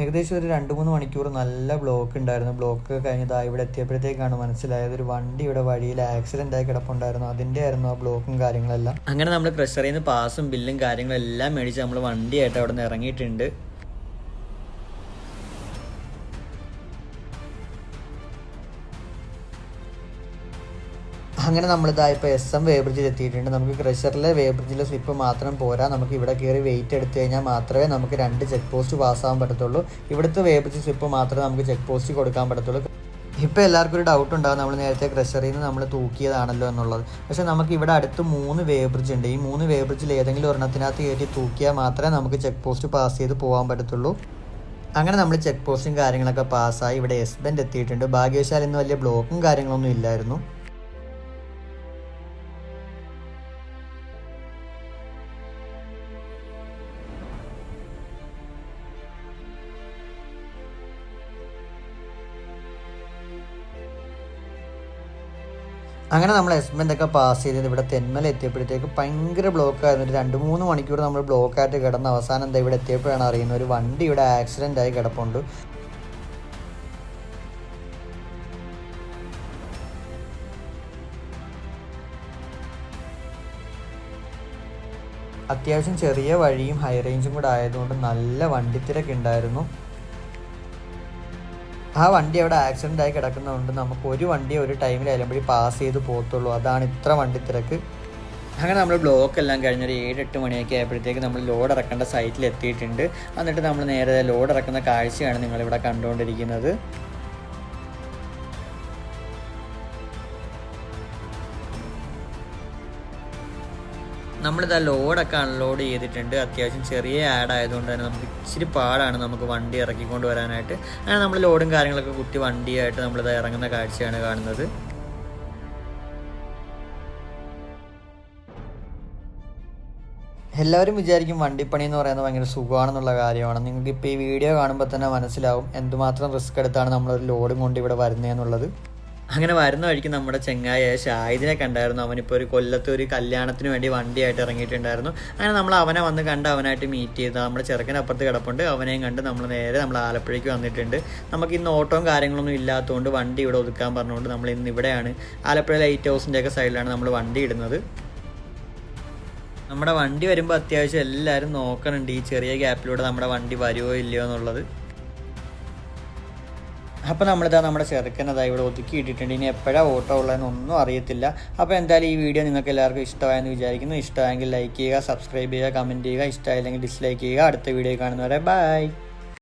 ഏകദേശം ഒരു രണ്ട് മൂന്ന് മണിക്കൂർ നല്ല ബ്ലോക്ക് ഉണ്ടായിരുന്നു. ബ്ലോക്ക് കഴിഞ്ഞതാ ഇവിടെ എത്തിയപ്പോഴത്തേക്കാണ് മനസ്സിലായത്. ഒരു വണ്ടി ഇവിടെ വഴിയിൽ ആക്സിഡന്റ് ആയി കിടപ്പുണ്ടായിരുന്നു. അതിന്റെ ആയിരുന്നു ആ ബ്ലോക്കും കാര്യങ്ങളെല്ലാം. അങ്ങനെ നമ്മൾ ക്രഷറിൽ നിന്ന് പാസും ബില്ലും കാര്യങ്ങളെല്ലാം മേടിച്ച് നമ്മൾ വണ്ടിയായിട്ട് അവിടെ നിന്ന് ഇറങ്ങിയിട്ടുണ്ട്. അങ്ങനെ നമ്മളിതാ ഇപ്പോൾ എസ് എം വേബ്രിഡ്ജിൽ എത്തിയിട്ടുണ്ട് നമുക്ക് ക്രഷറിലെ വേബ്രിഡ്ജിലെ സ്ലിപ്പ് മാത്രം പോരാ. നമുക്ക് ഇവിടെ കയറി വെയിറ്റ് എടുത്തു കഴിഞ്ഞാൽ മാത്രമേ നമുക്ക് രണ്ട് ചെക്ക് പോസ്റ്റ് പാസ്സാകാൻ പറ്റത്തുള്ളൂ. ഇവിടുത്തെ വേബ്രിഡ്ജ് സ്ലിപ്പ് മാത്രമേ നമുക്ക് ചെക്ക് പോസ്റ്റ് കൊടുക്കാൻ പറ്റത്തുള്ളൂ. ഇപ്പോൾ എല്ലാവർക്കും ഒരു ഡൗട്ട് ഉണ്ടാകും നമ്മൾ നേരത്തെ ക്രഷറിൽ നിന്ന് നമ്മൾ തൂക്കിയതാണല്ലോ എന്നുള്ളത്. പക്ഷേ നമുക്ക് ഇവിടെ അടുത്ത് മൂന്ന് വേബ്രിഡ്ജ് ഉണ്ട്. ഈ മൂന്ന് വേബ്രിഡ്ജിൽ ഏതെങ്കിലും ഒരെണ്ണത്തിനകത്ത് കയറ്റി തൂക്കിയാൽ മാത്രമേ നമുക്ക് ചെക്ക് പോസ്റ്റ് പാസ് ചെയ്ത് പോകാൻ പറ്റത്തുള്ളൂ. അങ്ങനെ നമ്മൾ ചെക്ക് പോസ്റ്റും കാര്യങ്ങളൊക്കെ പാസ്സായി ഇവിടെ എസ് ബെൻഡ് എത്തിയിട്ടുണ്ട്. ഭാഗ്യവശാൽ ഇന്ന് വലിയ ബ്ലോക്കും കാര്യങ്ങളൊന്നും ഇല്ലായിരുന്നു. അങ്ങനെ നമ്മൾ എസ്മെന്റ് എന്തൊക്കെ പാസ് ചെയ്തത് ഇവിടെ തെന്മല എത്തിയപ്പോഴത്തേക്ക് ഭയങ്കര ബ്ലോക്ക് ആയിരുന്നു. ഒരു രണ്ട് മൂന്ന് മണിക്കൂർ നമ്മൾ ബ്ലോക്ക് ആയിട്ട് കിടന്ന അവസാനം എന്താ ഇവിടെ എത്തിയപ്പോഴാണ് അറിയുന്നത് ഒരു വണ്ടി ഇവിടെ ആക്സിഡന്റ് ആയി കിടപ്പുണ്ട്. അത്യാവശ്യം ചെറിയ വഴിയും ഹൈ റേഞ്ചും കൂടെ ആയതുകൊണ്ട് നല്ല വണ്ടിത്തിരക്ക് ഉണ്ടായിരുന്നു ആ വണ്ടി അവിടെ ആക്സിഡന്റ് ആയി കിടക്കുന്നതുകൊണ്ട് നമുക്ക് ഒരു വണ്ടി ഒരു ടൈമിൽ അയലുമ്പോഴേ പാസ് ചെയ്ത് പോകത്തുള്ളൂ. അതാണ് ഇത്ര വണ്ടി തിരക്ക്. അങ്ങനെ നമ്മൾ ബ്ലോക്ക് എല്ലാം കഴിഞ്ഞ് ഒരു ഏഴ് എട്ട് മണിയൊക്കെ ആയപ്പോഴത്തേക്ക് നമ്മൾ ലോഡ് ഇറക്കേണ്ട സൈറ്റിൽ എത്തിയിട്ടുണ്ട്. എന്നിട്ട് നമ്മൾ നേരെ ലോഡ് ഇറക്കുന്ന കാഴ്ചയാണ് നിങ്ങളിവിടെ കണ്ടുകൊണ്ടിരിക്കുന്നത്. നമ്മളിതാ ലോഡൊക്കെ അൺലോഡ് ചെയ്തിട്ടുണ്ട്. അത്യാവശ്യം ചെറിയ ആഡ് ആയതുകൊണ്ട് തന്നെ നമുക്ക് ഇച്ചിരി പാടാണ് നമുക്ക് വണ്ടി ഇറക്കിക്കൊണ്ട് വരാനായിട്ട്. അങ്ങനെ നമ്മൾ ലോഡും കാര്യങ്ങളൊക്കെ കുത്തി വണ്ടിയായിട്ട് നമ്മളിത് ഇറങ്ങുന്ന കാഴ്ചയാണ് കാണുന്നത്. എല്ലാവരും വിചാരിക്കും വണ്ടിപ്പണി എന്ന് പറയുന്നത് ഭയങ്കര സുഖമാണെന്നുള്ള കാര്യമാണ്. നിങ്ങൾക്ക് ഇപ്പോൾ ഈ വീഡിയോ കാണുമ്പോൾ തന്നെ മനസ്സിലാവും എന്തുമാത്രം റിസ്ക് എടുത്താണ് നമ്മളൊരു ലോഡും കൊണ്ട് ഇവിടെ വരുന്നതെന്നുള്ളത് അങ്ങനെ വരുന്ന വഴിക്ക് നമ്മുടെ ചെങ്ങായ ഷാഹിദിനെ കണ്ടായിരുന്നു. അവനിപ്പോൾ ഒരു കൊല്ലത്ത് ഒരു കല്യാണത്തിന് വേണ്ടി വണ്ടിയായിട്ട് ഇറങ്ങിയിട്ടുണ്ടായിരുന്നു. അങ്ങനെ നമ്മൾ അവനെ വന്ന് കണ്ട് അവനായിട്ട് മീറ്റ് ചെയ്ത് നമ്മുടെ ചെറുക്കൻ അപ്പുറത്ത് കിടപ്പുണ്ട്. അവനെയും കണ്ട് നമ്മൾ നേരെ നമ്മൾ ആലപ്പുഴയ്ക്ക് വന്നിട്ടുണ്ട്. നമുക്ക് ഇന്ന് ഓട്ടവും കാര്യങ്ങളൊന്നും ഇല്ലാത്തതുകൊണ്ട് വണ്ടി ഇവിടെ ഒതുക്കാൻ പറഞ്ഞുകൊണ്ട് നമ്മൾ ഇന്ന് ഇവിടെയാണ്. ആലപ്പുഴ ലൈറ്റ് ഹൗസിന്റെ ഒക്കെ സൈഡിലാണ് നമ്മൾ വണ്ടി ഇടുന്നത്. നമ്മുടെ വണ്ടി വരുമ്പോൾ അത്യാവശ്യം എല്ലാവരും നോക്കണുണ്ട്. ഈ ചെറിയ ഗ്യാപ്പിലൂടെ നമ്മുടെ വണ്ടി വരുമോ ഇല്ലയോ എന്നുള്ളത്. അപ്പോൾ നമ്മളിതാ നമ്മുടെ ചെറുക്കനതാ ഇവിടെ ഒതുക്കി ഇട്ടിട്ടുണ്ട്. ഇനി എപ്പോഴാണ് ഓട്ടോ ഉള്ളതെന്നൊന്നും അറിയത്തില്ല. അപ്പോൾ എന്തായാലും ഈ വീഡിയോ നിങ്ങൾക്ക് എല്ലാവർക്കും ഇഷ്ടമായെന്ന് വിചാരിക്കുന്നു. ഇഷ്ടമായെങ്കിൽ ലൈക്ക് ചെയ്യുക സബ്സ്ക്രൈബ് ചെയ്യുക കമന്റ് ചെയ്യുക. ഇഷ്ടമായില്ലെങ്കിൽ ഡിസ്ലൈക്ക് ചെയ്യുക. അടുത്ത വീഡിയോ കാണുന്നവരെ ബൈ